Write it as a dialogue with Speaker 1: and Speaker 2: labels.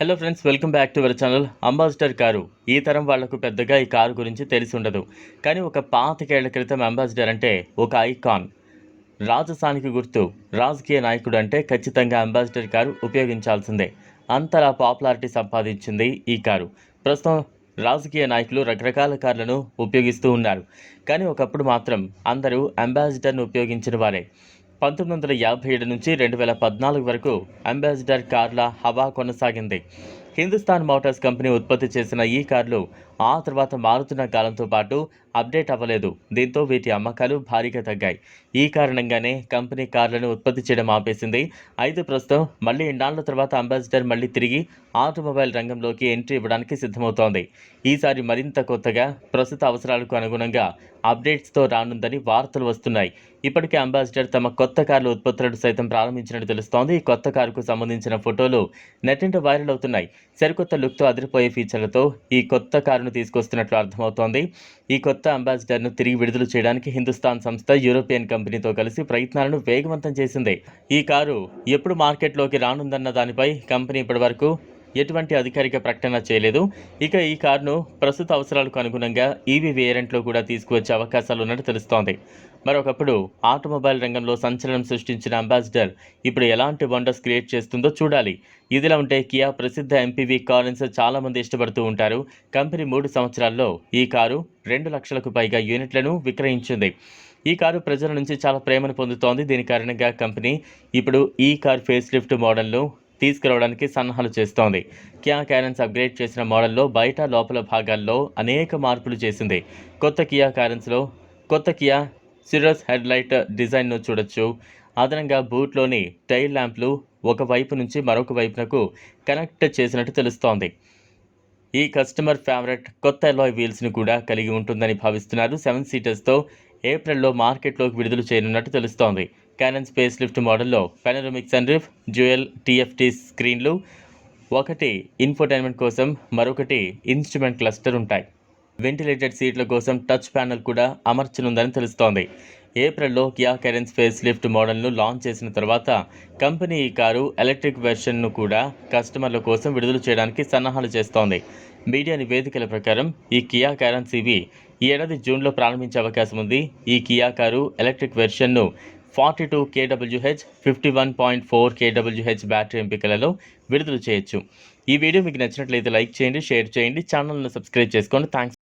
Speaker 1: Hello friends welcome back to our channel Ambassador car ఈ తరం వాళ్ళకు పెద్దగా ఈ కారు గురించి తెలిసి ఉండదు. కానీ ఒక పాతికేళ్ళ క్రితం అంబాసిడర్ అంటే ఒక ఐకాన్ రాజస్థానికి గుర్తు రాజకీయ నాయకుడు అంటే ఖచ్చితంగా అంబాసిడర్ కారు ఉపయోగించాల్సిందే. అంతలా పాపులారిటీ సంపాదించింది ఈ కారు. ప్రస్తుతం రాజకీయ నాయకులు రకరకాల కార్లను ఉపయోగిస్తూ ఉన్నారు. కానీ ఒకప్పుడు మాత్రం అందరూ అంబాసిడర్ను ఉపయోగించిన వారే. పంతొమ్మిది వందల యాభై ఏడు నుంచి రెండు వేల పద్నాలుగు వరకు అంబాసిడర్ కార్ల హవా కొనసాగింది. హిందుస్థాన్ మోటార్స్ కంపెనీ ఉత్పత్తి చేసిన ఈ కార్లు ఆ తర్వాత మారుతున్న కాలంతో పాటు అప్డేట్ అవ్వలేదు. దీంతో వీటి అమ్మకాలు భారీగా తగ్గాయి. ఈ కారణంగానే కంపెనీ కార్లను ఉత్పత్తి చేయడం ఆపేసింది. అయితే ప్రస్తుతం మళ్ళీ ఇన్నాళ్ళ తర్వాత అంబాసిడర్ మళ్ళీ తిరిగి ఆటోమొబైల్ రంగంలోకి ఎంట్రీ ఇవ్వడానికి సిద్ధమవుతోంది. ఈసారి మరింత కొత్తగా ప్రస్తుత అవసరాలకు అనుగుణంగా అప్డేట్స్తో రానుందని వార్తలు వస్తున్నాయి. ఇప్పటికే అంబాసిడర్ తమ కొత్త కార్ల ఉత్పత్తులను సైతం ప్రారంభించినట్టు తెలుస్తోంది. ఈ కొత్త కారుకు సంబంధించిన ఫోటోలు నెట్టింట వైరల్ అవుతున్నాయి. సరికొత్త లుక్తో అదిరిపోయే ఫీచర్లతో ఈ కొత్త కారును తీసుకొస్తున్నట్లు అర్థమవుతోంది. ఈ కొత్త అంబాసిడర్ను తిరిగి విడుదల చేయడానికి హిందుస్థాన్ సంస్థ యూరోపియన్ కంపెనీతో కలిసి ప్రయత్నాలను వేగవంతం చేసింది. ఈ కారు ఎప్పుడు మార్కెట్లోకి రానుందన్న దానిపై కంపెనీ ఇప్పటివరకు ఎటువంటి అధికారిక ప్రకటన చేయలేదు. ఇక ఈ కారును ప్రస్తుత అవసరాలకు అనుగుణంగా ఈవీ వేరియంట్లో కూడా తీసుకువచ్చే అవకాశాలు ఉన్నట్టు తెలుస్తోంది. మరొకప్పుడు ఆటోమొబైల్ రంగంలో సంచలనం సృష్టించిన అంబాసిడర్ ఇప్పుడు ఎలాంటి వండర్స్ క్రియేట్ చేస్తుందో చూడాలి. ఇదిలా ఉంటే కియా ప్రసిద్ధ ఎంపీవీ కార్న్స్ చాలామంది ఇష్టపడుతూ ఉంటారు. కంపెనీ మూడు సంవత్సరాల్లో ఈ కారు రెండు లక్షలకు పైగా యూనిట్లను విక్రయించింది. ఈ కారు ప్రజల నుంచి చాలా ప్రేమను పొందుతోంది. దీని కారణంగా కంపెనీ ఇప్పుడు ఈ కార్ ఫేస్ లిఫ్ట్ మోడల్ను తీసుకురావడానికి సన్నాహాలు చేస్తోంది. కియా క్యారెన్స్ అప్గ్రేడ్ చేసిన మోడల్లో బయట లోపల భాగాల్లో అనేక మార్పులు చేసింది. కొత్త కియా క్యారెన్స్లో కొత్త కియా సిరస్ హెడ్లైట్ డిజైన్ను చూడొచ్చు. అదనంగా బూట్లోని టైల్ ల్యాంప్లు ఒక వైపు నుంచి మరొక వైపునకు కనెక్ట్ చేసినట్టు తెలుస్తోంది. ఈ కస్టమర్ ఫేవరెట్ కొత్త ఎలాయ్ వీల్స్ని కూడా కలిగి ఉంటుందని భావిస్తున్నారు సెవెన్ సీటర్స్తో ఏప్రిల్లో మార్కెట్లోకి విడుదల చేయనున్నట్టు తెలుస్తోంది. క్యానన్ స్పేస్ లిఫ్ట్ మోడల్లో పెనరమిక్ సన్రిఫ్ జ్యుయల్ టీఎఫ్టీ స్క్రీన్లు ఒకటి ఇన్ఫోటైన్మెంట్ కోసం మరొకటి ఇన్స్ట్రుమెంట్ క్లస్టర్ ఉంటాయి. వెంటిలేటెడ్ సీట్ల కోసం టచ్ ప్యానెల్ కూడా అమర్చనుందని తెలుస్తోంది. ఏప్రిల్లో కియా కెరెన్స్ ఫేస్ లిఫ్ట్ మోడల్ను లాంచ్ చేసిన తర్వాత కంపెనీ ఈ కారు ఎలక్ట్రిక్ వెర్షన్ను కూడా కస్టమర్ల కోసం విడుదల చేయడానికి సన్నాహాలు చేస్తోంది. మీడియా నివేదికల ప్రకారం ఈ కియా క్యారెన్స్ ఇవి ఈ ఏడాది జూన్లో ప్రారంభించే అవకాశం ఉంది ఈ కియా కారు ఎలక్ట్రిక్ వెర్షన్ను forty two K W H fifty one point four K W H battery ఎంపికలలో విడుదల చేయొచ్చు. ఈ వీడియో మీకు నచ్చినట్లయితే లైక్ చేయండి షేర్ చేయండి ఛానల్ను సబ్స్క్రైబ్ చేసుకోండి. థ్యాంక్స్